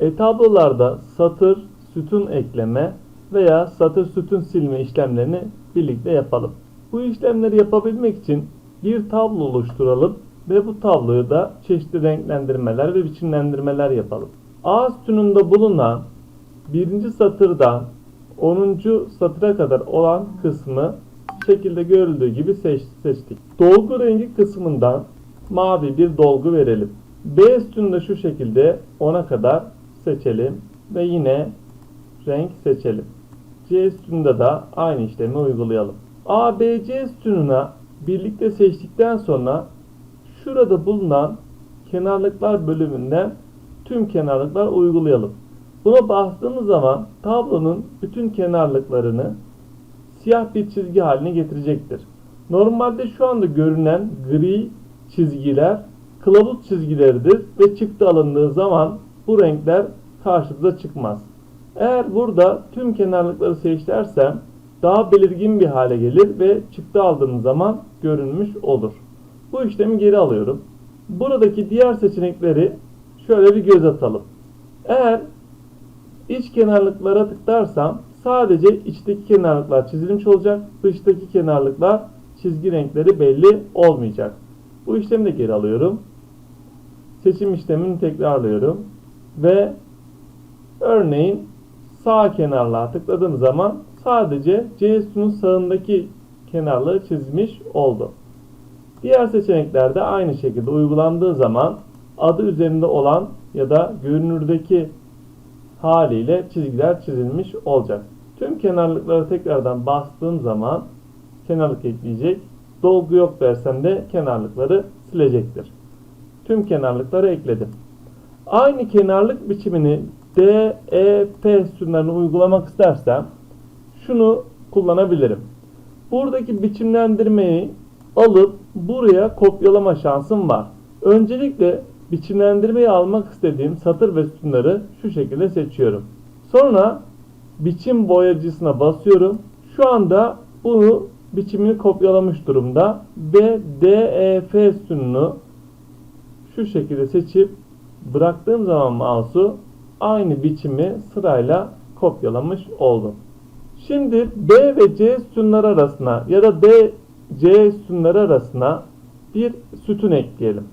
E tablolarda satır, sütun ekleme veya satır sütun silme işlemlerini birlikte yapalım. Bu işlemleri yapabilmek için bir tablo oluşturalım ve bu tabloyu da çeşitli renklendirmeler ve biçimlendirmeler yapalım. A sütununda bulunan birinci satırdan 10. satıra kadar olan kısmı şekilde görüldüğü gibi seç- seçtik. Dolgu rengi kısmından mavi bir dolgu verelim. B sütununda şu şekilde 10'a kadar seçelim ve yine renk seçelim. C sütununda da aynı işlemi uygulayalım. A, B, C sütununa birlikte seçtikten sonra şurada bulunan kenarlıklar bölümünden tüm kenarlıklar uygulayalım. Buna bastığımız zaman tablonun bütün kenarlıklarını siyah bir çizgi haline getirecektir. Normalde şu anda görünen gri çizgiler kılavuz çizgileridir ve çıktı alındığı zaman bu renkler karşımıza çıkmaz. Eğer burada tüm kenarlıkları seçersem daha belirgin bir hale gelir ve çıktı aldığım zaman görünmüş olur. Bu işlemi geri alıyorum. Buradaki diğer seçenekleri şöyle bir göz atalım. Eğer iç kenarlıklara tıklarsam sadece içteki kenarlıklar çizilmiş olacak. Dıştaki kenarlıklar çizgi renkleri belli olmayacak. Bu işlemi de geri alıyorum. Seçim işlemini tekrarlıyorum. Ve örneğin sağ kenarlığa tıkladığım zaman sadece C sütunun sağındaki kenarlığı çizmiş oldu. Diğer seçeneklerde aynı şekilde uygulandığı zaman adı üzerinde olan ya da görünürdeki haliyle çizgiler çizilmiş olacak. Tüm kenarlıklara tekrardan bastığım zaman kenarlık ekleyecek. Dolgu yok dersem de kenarlıkları silecektir. Tüm kenarlıkları ekledim. Aynı kenarlık biçimini D, F sütunlarına uygulamak istersem şunu kullanabilirim. Buradaki biçimlendirmeyi alıp buraya kopyalama şansım var. Öncelikle biçimlendirmeyi almak istediğim satır ve sütunları şu şekilde seçiyorum. Sonra biçim boyacısına basıyorum. Şu anda bunu biçimini kopyalamış durumda ve D, E, F sütununu şu şekilde seçip bıraktığım zaman mouse'u aynı biçimi sırayla kopyalamış oldum. Şimdi B ve C sütunları arasına ya da D, C sütunları arasına bir sütun ekleyelim.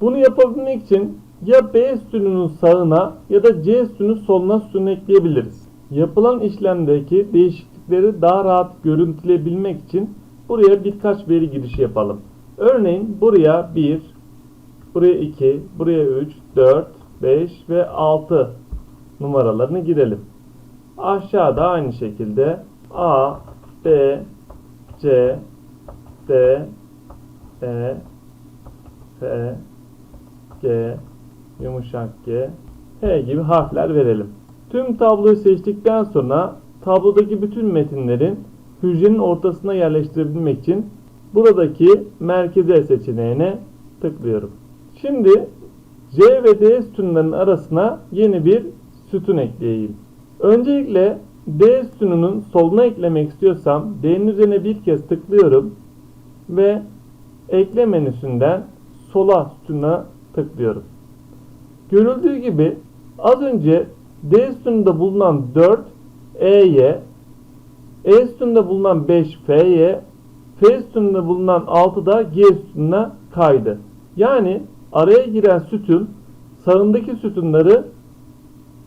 Bunu yapabilmek için ya B sütununun sağına ya da C sütunun soluna sütun ekleyebiliriz. Yapılan işlemdeki değişiklikleri daha rahat görüntüleyebilmek için buraya birkaç veri girişi yapalım. Örneğin buraya 1, buraya 2, buraya 3, 4, 5 ve 6 numaralarını girelim. Aşağıda aynı şekilde A, B, C, D, E, F, G, yumuşak G, H gibi harfler verelim. Tüm tabloyu seçtikten sonra tablodaki bütün metinlerin hücrenin ortasına yerleştirebilmek için buradaki merkeze seçeneğine tıklıyorum. Şimdi C ve D sütunlarının arasına yeni bir sütun ekleyeyim. Öncelikle D sütununun soluna eklemek istiyorsam D'nin üzerine bir kez tıklıyorum ve ekle menüsünden sola sütuna tıklıyorum. Görüldüğü gibi az önce D sütununda bulunan 4 E'ye, E sütununda bulunan 5 F'ye, F sütununda bulunan 6 da G sütununa kaydı. Yani araya giren sütun sağındaki sütunları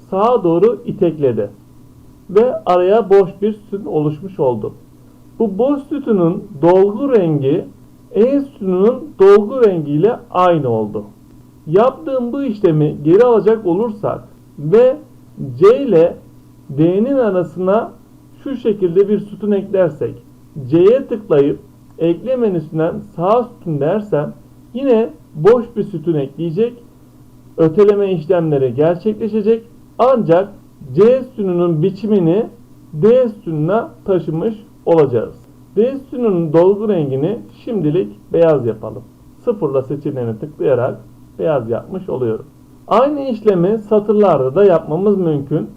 sağa doğru itekledi. Ve araya boş bir sütun oluşmuş oldu. Bu boş sütunun dolgu rengi E sütununun dolgu rengiyle aynı oldu. Yaptığım bu işlemi geri alacak olursak ve C ile D'nin arasına şu şekilde bir sütun eklersek C'ye tıklayıp ekle menüsünden sağ sütun dersem yine boş bir sütun ekleyecek. Öteleme işlemleri gerçekleşecek. Ancak C sütununun biçimini D sütununa taşımış olacağız. D sütununun dolgu rengini şimdilik beyaz yapalım. Sıfırla seçeneğine tıklayarak beyaz yapmış oluyorum. Aynı işlemi satırlarda da yapmamız mümkün.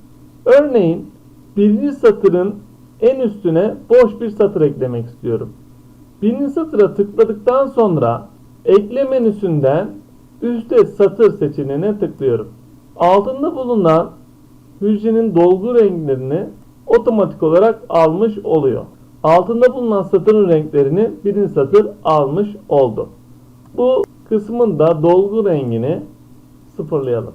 Örneğin birinci satırın en üstüne boş bir satır eklemek istiyorum. Birinci satıra tıkladıktan sonra ekle menüsünden üstte satır seçeneğine tıklıyorum. altında bulunan hücrenin dolgu renklerini otomatik olarak almış oluyor. Altında bulunan satırın renklerini birinci satır almış oldu. Bu kısmın da dolgu rengini sıfırlayalım.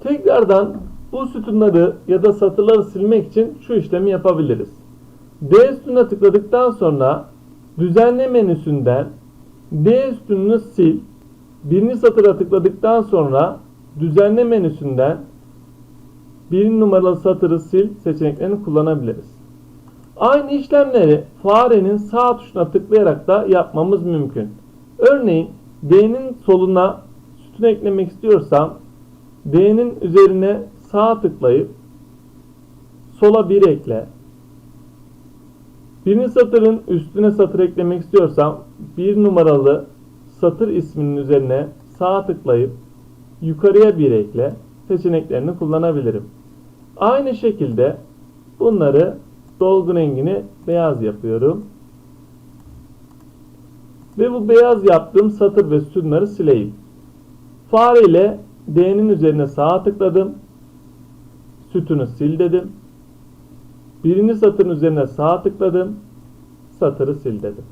Tekrardan bu sütunları ya da satırları silmek için şu işlemi yapabiliriz. D üstüne tıkladıktan sonra düzenle menüsünden D üstünü sil. Birinci satıra tıkladıktan sonra düzenle menüsünden bir numaralı satırı sil seçeneklerini kullanabiliriz. Aynı işlemleri farenin sağ tuşuna tıklayarak da yapmamız mümkün. Örneğin D'nin soluna sütun eklemek istiyorsam D'nin üzerine sağ tıklayıp sola bir ekle. Birinci satırın üstüne satır eklemek istiyorsam bir numaralı satır isminin üzerine sağ tıklayıp yukarıya bir ekle seçeneklerini kullanabilirim. Aynı şekilde bunları dolgu rengini beyaz yapıyorum. Ve bu beyaz yaptığım satır ve sütunları sileyim. Fare ile D'nin üzerine sağa tıkladım. Sütunu sil dedim. Birinci satırın üzerine sağ tıkladım. Satırı sil dedim.